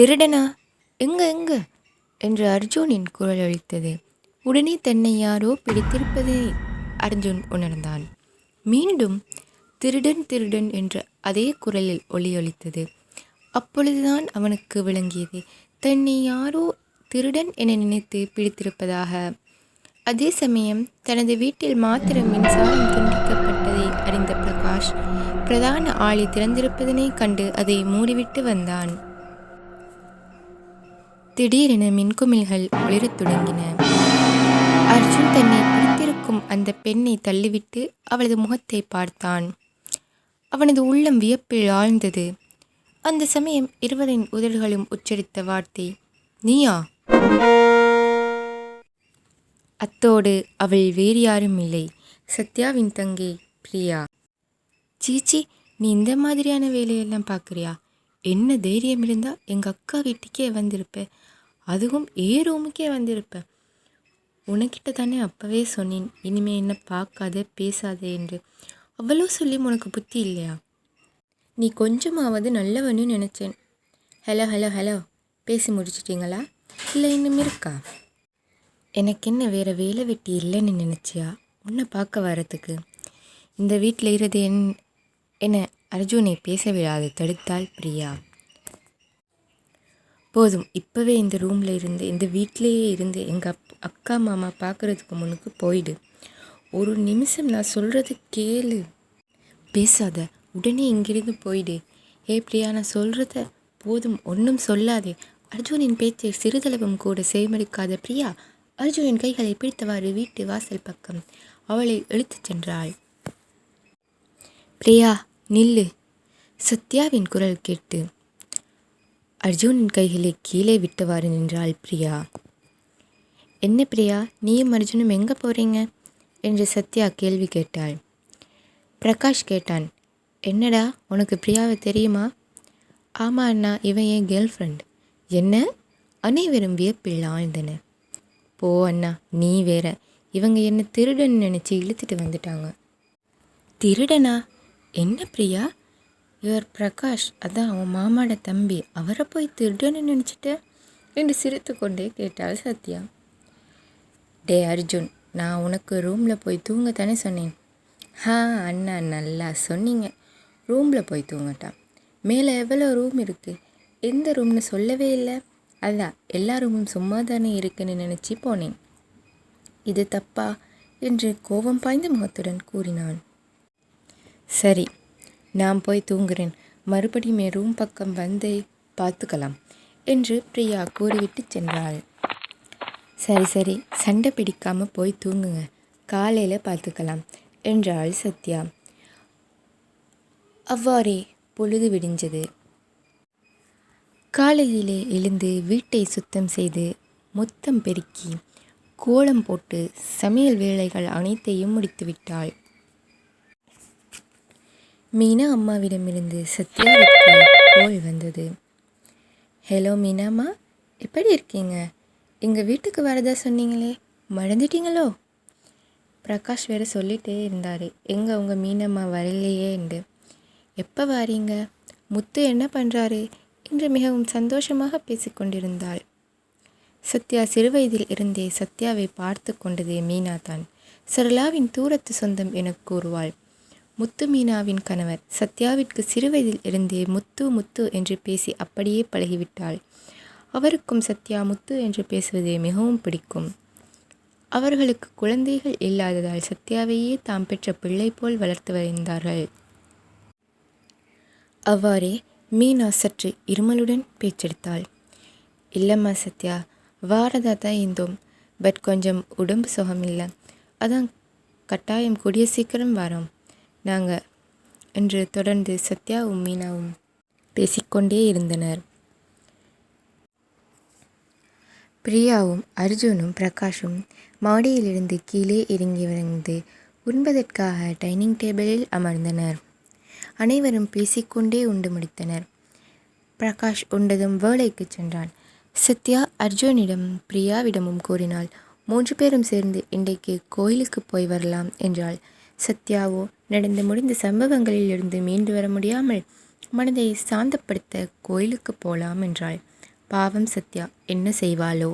திருடனா? எங்க எங்க? என்று அர்ஜுனின் குரல் ஒலித்தது உடனே தன்னை யாரோ பிடித்திருப்பதை அர்ஜுன் உணர்ந்தான். மீண்டும் திருடன் திருடன் என்ற அதே குரலில் ஒலியொலித்தது அப்பொழுதுதான் அவனுக்கு விளங்கியது. தன்னை யாரோ திருடன் என நினைத்து பிடித்திருப்பதாக. அதே சமயம் தனது வீட்டில் மாத்திரம் மின்சாரம் துண்டிக்கப்பட்டதை அறிந்த பிரகாஷ் பிரதான ஆளி திறந்திருப்பதனை கண்டு அதை மூடிவிட்டு வந்தான். திடீரென மின்குமிழ்கள் ஒளிரத் தொடங்கின. அர்ஜுன் தன்னை பிடித்திருக்கும் அந்த பெண்ணை தள்ளிவிட்டு அவளது முகத்தை பார்த்தான். அவனது உள்ளம் வியப்பில் ஆழ்ந்தது. அந்த சமயம் இருவரின் உதடுகளும் உச்சரித்த வார்த்தை நீயா? அத்தோடு அவள் வேறு யாரும் இல்லை. சத்யாவின் தங்கை பிரியா. சீச்சி நீ இந்த மாதிரியான வேலையெல்லாம் பார்க்குறியா? என்ன தைரியம் இருந்தால் எங்கள் அக்கா வீட்டுக்கே வந்திருப்ப. அதுவும் ஏ ரூமுக்கே வந்திருப்ப. உனக்கிட்ட தானே அப்போவே சொன்னேன் இனிமே என்ன பார்க்காத பேசாத என்று. அவ்வளோ சொல்லி உனக்கு புத்தி இல்லையா? நீ கொஞ்சமாவது நல்லவனு நினச்சேன். ஹலோ ஹலோ ஹலோ பேசி முடிச்சிட்டிங்களா? இல்லை இன்னும் இருக்கா? எனக்கு என்ன வேறு வேலை வெட்டி இல்லைன்னு நினச்சியா? உன்னை பார்க்க வரத்துக்கு இந்த வீட்டில் இருது என் என்ன அர்ஜுனை பேச விடாது தடுத்தால் பிரியா? போதும். இப்போவே இந்த ரூமில் இருந்து இந்த வீட்டிலேயே இருந்து எங்கள் அப் அக்கா மாமா பார்க்குறதுக்கு முன்னுக்கு போயிடு. ஒரு நிமிஷம் நான் சொல்கிறது கேளு. பேசாத. உடனே இங்கிருந்து போயிடு. ஏ பிரியா நான் சொல்கிறத போதும். ஒன்றும் சொல்லாதே. அர்ஜுனின் பேச்சை சிறிதளவும் கூட செய்மடிக்காத பிரியா அர்ஜுனின் கைகளை பிடித்தவாறு வீட்டு வாசல் பக்கம் அவளை இழுத்துச் சென்றாள். பிரியா நில்லு. சத்யாவின் குரல் கேட்டு அர்ஜுனின் கைகளை கீழே விட்டவாறு நின்றாள் பிரியா. என்ன பிரியா நீயும் அர்ஜுனும் எங்கே போகிறீங்க என்று சத்யா கேள்வி கேட்டாள். பிரகாஷ் கேட்டான் என்னடா உனக்கு பிரியாவை தெரியுமா? ஆமாம் அண்ணா இவன் என் கேர்ள் ஃப்ரெண்ட் என்ன? அனைவரும் வியப்பில் ஆழ்ந்தன. போ அண்ணா நீ வேற. இவங்க என்னை திருடன் நினச்சி இழுத்துட்டு வந்துட்டாங்க. திருடனா? என்ன பிரியா? இவர் பிரகாஷ் அதான் அவன் மாமாட தம்பி. அவரை போய் திருடன்னு நினச்சிட்ட என்று சிரித்து கொண்டே கேட்டாள் சத்யா. டே அர்ஜுன் நான் உனக்கு ரூமில் போய் தூங்க தானே சொன்னேன்? ஹா அண்ணா நல்லா சொன்னீங்க. ரூமில் போய் தூங்கட்டான். மேலே எவ்வளோ ரூம் இருக்குது எந்த ரூம்னு சொல்லவே இல்லை. அதான் எல்லா ரூமும் சும்மா தானே இருக்குன்னு நினச்சி போனேன். இது தப்பா? என்று கோபம் பாய்ந்த முகத்துடன் கூறினான். சரி நான் போய் தூங்குறேன். மறுபடியும் என் ரூம் பக்கம் வந்தே பார்த்துக்கலாம் என்று பிரியா கூறிவிட்டு சென்றாள். சரி சரி சண்டை பிடிக்காமல் போய் தூங்குங்க. காலையில் பார்த்துக்கலாம் என்றாள் சத்யா. அவ்வாறே பொழுது விடிஞ்சது. காலையிலே எழுந்து வீட்டை சுத்தம் செய்து மொத்தம் பெருக்கி கோலம் போட்டு சமையல் வேலைகள் அனைத்தையும் முடித்துவிட்டாள். மீனா அம்மாவிடமிருந்து சத்யாவுக்கு கோல் வந்தது. ஹலோ மீனாம்மா எப்படி இருக்கீங்க? எங்கள் வீட்டுக்கு வரதா சொன்னீங்களே மறந்துட்டீங்களோ? பிரகாஷ் வேறு சொல்லிகிட்டே இருந்தார். எங்கே உங்கள் மீனம்மா வரலையே என்று. எப்போ வாரீங்க? முத்து என்ன பண்ணுறாரு என்று மிகவும் சந்தோஷமாக பேசிக்கொண்டிருந்தாள் சத்யா சிறுவயதில் இருந்தே சத்யாவை பார்த்து கொண்டதே மீனா தான் சரளாவின் தூரத்து சொந்தம் என கூறுவாள். முத்து மீனாவின் கணவர் சத்யாவிற்கு சிறுவயதில் இருந்தே முத்து முத்து என்று பேசி அப்படியே பழகிவிட்டாள். அவருக்கும் சத்யா முத்து என்று பேசுவதே மிகவும் பிடிக்கும். அவர்களுக்கு குழந்தைகள் இல்லாததால் சத்யாவையே தாம் பெற்ற பிள்ளை போல் வளர்த்து வருந்தார்கள். அவ்வாறே மீனா சற்று இருமலுடன் பேச்செடுத்தாள். இல்லைம்மா சத்யா வாரதா தான் இருந்தோம் பட் கொஞ்சம் உடம்பு சுகமில்லை அதான் கட்டாயம் கூடிய சீக்கிரம் வரோம். நாங்கள் என்று தொடர்ந்து சத்யாவும் மீனாவும் பேசிக்கொண்டே இருந்தனர். பிரியாவும் அர்ஜுனும் பிரகாஷும் மாடியிலிருந்து கீழே இறங்கி வந்து உண்பதற்காக டைனிங் டேபிளில் அமர்ந்தனர். அனைவரும் பேசிக்கொண்டே உண்டு முடித்தனர். பிரகாஷ் உண்டதும் வேலைக்கு சென்றான். சத்யா அர்ஜுனிடம் பிரியாவிடமும் கூறினாள் மூன்று பேரும் சேர்ந்து இன்றைக்கு கோயிலுக்கு போய் வரலாம் என்றாள். சத்யாவோ நடந்து முடிந்த சம்பவங்களில் இருந்து மீண்டு வர முடியாமல் மனதை சாந்தப்படுத்த கோயிலுக்கு போலாம் என்றாள். பாவம் சத்யா என்ன செய்வாளோ?